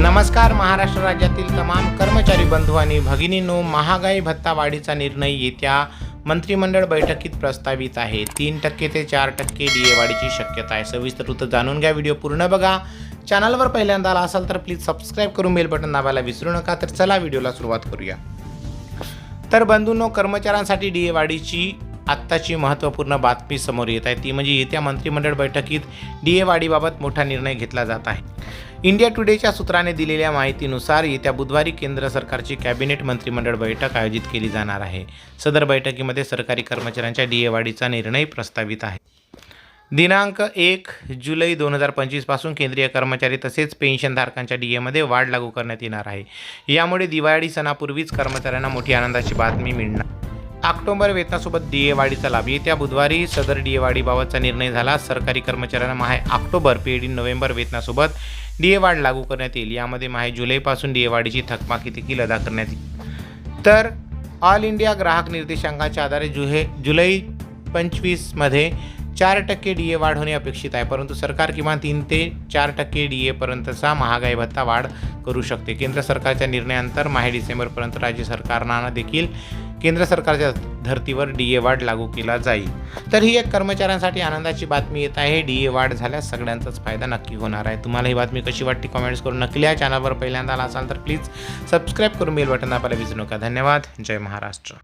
नमस्कार महाराष्ट्र राज्यातील तमाम कर्मचारी बंधू आणि भगिनींनो महागाई भत्ता वाढीचा निर्णय येत्या मंत्रिमंडळ बैठकीत प्रस्तावित आहे. तीन टक्के ते चार टक्के डी ए वाढीची शक्यता आहे. सविस्तर वृत्त जाणून घ्या. व्हिडिओ पूर्ण बघा. चॅनलवर पहिल्यांदा आला असाल तर प्लीज सबस्क्राईब करून बेल बटन दाबायला विसरू नका. तर चला व्हिडिओला सुरुवात करूया. तर बंधूंनो कर्मचाऱ्यांसाठी डी ए वाढीची आत्ताची महत्त्वपूर्ण बातमी समोर येत आहे. ती म्हणजे येत्या मंत्रिमंडळ बैठकीत डी ए वाढीबाबत मोठा निर्णय घेतला जात आहे. इंडिया टुडेच्या सूत्राने दिलेल्या माहितीनुसार येत्या बुधवारी केंद्र सरकारची कॅबिनेट मंत्रिमंडळ बैठक आयोजित केली जाणार आहे. सदर बैठकीमध्ये सरकारी कर्मचाऱ्यांच्या डी ए वाढीचा निर्णय प्रस्तावित आहे. दिनांक एक जुलै दोन हजार पंचवीसपासून केंद्रीय कर्मचारी तसेच पेन्शनधारकांच्या डी एमध्ये वाढ लागू करण्यात येणार आहे. यामुळे दिवाळी सणापूर्वीच कर्मचाऱ्यांना मोठी आनंदाची बातमी मिळणार. ऑक्टोबर वेतनासोबत डी लाभ. येत्या बुधवारी सदर डीएवाडीबाबतचा निर्णय झाला. सरकारी कर्मचाऱ्यांना महा ऑक्टोबर पेड नोव्हेंबर वेतनासोबत डी ए लागू करण्यात येईल. यामध्ये माहे जुलैपासून डी थकमाकी देखील अदा करण्यात येईल. तर ऑल इंडिया ग्राहक निर्देशांकाच्या आधारे जुहे जुलै पंचवीसमध्ये चार टक्के डी ए वाढ होणे अपेक्षित आहे. परंतु सरकार किमान तीन ते चार टक्के डी एपर्यंतचा महागाई भत्ता वाढ करू शकते. केंद्र सरकारच्या निर्णयानंतर माहे डिसेंबरपर्यंत राज्य सरकारना देखील केंद्र सरकारच्या धर्तीवर डी ए वाढ लागू केला जाईल. तर ही एक कर्मचाऱ्यांसाठी आनंदाची बातमी येत आहे. डी ए वाढ झाल्यास सगळ्यांचाच फायदा नक्की होणार आहे. तुम्हाला ही बातमी कशी वाटते कमेंट्स करून नक्की या चॅनलवर पहिल्यांदा आला असाल तर प्लीज सबस्क्राईब करून बेल बटन दाबायला विसरू नका. धन्यवाद. जय महाराष्ट्र.